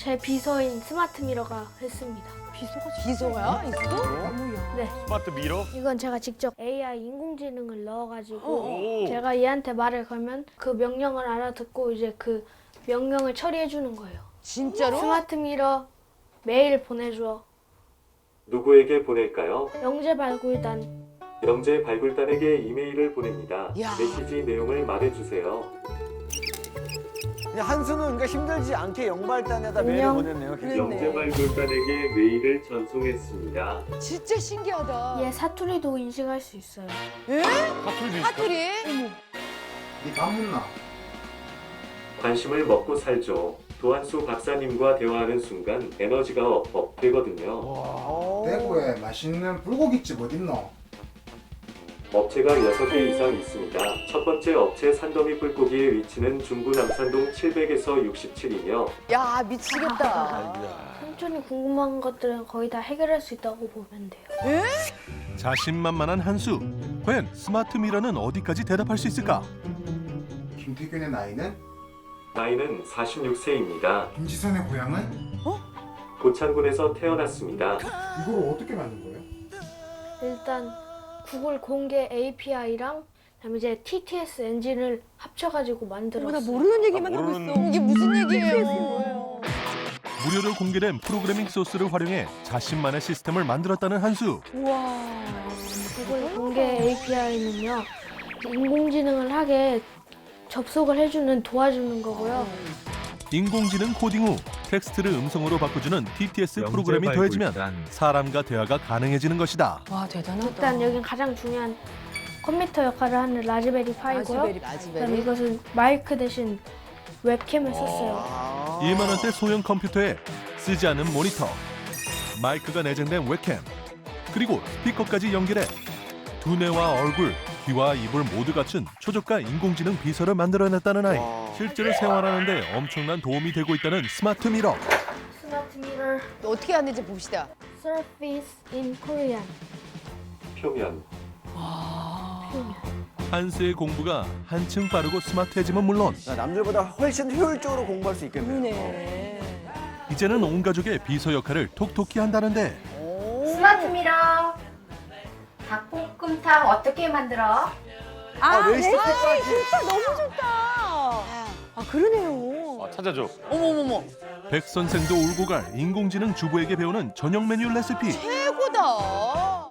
제 비서인 스마트 미러가 했습니다. 비서가 있어? 네, 스마트 미러? 이건 제가 직접 AI 인공지능을 넣어가지고 오. 제가 얘한테 말을 걸면 그 명령을 알아듣고 이제 그 명령을 처리해 주는 거예요. 진짜로? 스마트 미러 메일 보내줘. 누구에게 보낼까요? 영재 발굴단 영재 발굴단에게 이메일을 보냅니다. 야. 메시지 내용을 말해주세요. 그냥 한수는 그러니까 힘들지 않게 영발단에다 메일을 안녕. 보냈네요. 그랬네. 영재 발굴단에게 메일을 전송했습니다. 진짜 신기하다. 얘 사투리도 인식할 수 있어요. 있어. 사투리? 니 가문나 관심을 먹고 살죠. 도한수 박사님과 대화하는 순간 에너지가 업업 되거든요. 어. 대구에 맛있는 불고기집 어딨노? 업체가 6개 이상 있습니다. 첫 번째 업체 산더미 불고기의 위치는 중구 남산동 700에서 67이며 야 미치겠다. 삼촌이 궁금한 것들은 거의 다 해결할 수 있다고 보면 돼요. 자신만만한 한수. 과연 스마트 미러는 어디까지 대답할 수 있을까? 김태균의 나이는? 나이는 46세입니다. 김지선의 고향은? 고창군에서 태어났습니다. 이걸 어떻게 만든 거예요? 일단 구글 공개 API랑 그다음에 이제 TTS 엔진을 합쳐가지고 만들었어요. 나 모르는 얘기만 아, 하고 모르는- 있어. 이게 무슨 얘기예요? 무료로 공개된 프로그래밍 소스를 활용해 자신만의 시스템을 만들었다는 한수. 우와. 구글 공개 API는요 인공지능을 하게 접속을 해주는 도와주는 거고요. 인공지능 코딩 후 텍스트를 음성으로 바꿔주는 TTS 프로그램이 더해지면 사람과 대화가 가능해지는 것이다. 와 대단하다. 일단 여긴 가장 중요한 컴퓨터 역할을 하는 라즈베리 파이고요. 라즈베리. 이것은 마이크 대신 웹캠을 썼어요. 아. 2만 원대 소형 컴퓨터에 쓰지 않은 모니터, 마이크가 내장된 웹캠, 그리고 스피커까지 연결해 두뇌와 얼굴, 귀와 입을 모두 갖춘 초저가 인공지능 비서를 만들어냈다는 아이. 와. 실제로 생활하는데 엄청난 도움이 되고 있다는 스마트 미러. 스마트 미러 어떻게 하는지 봅시다. Surface in Korean. 표면 표면. 한수의 공부가 한층 빠르고 스마트해지면 물론 남들보다 훨씬 효율적으로 공부할 수 있겠네요. 그러네. 이제는 온 가족의 비서 역할을 톡톡히 한다는데 오. 스마트 미러 닭볶음탕 어떻게 만들어? 아, 레시피까지. 진짜 너무 좋다. 아 그러네요. 아, 찾아줘. 백 선생도 울고 갈 인공지능 주부에게 배우는 저녁 메뉴 레시피. 최고다.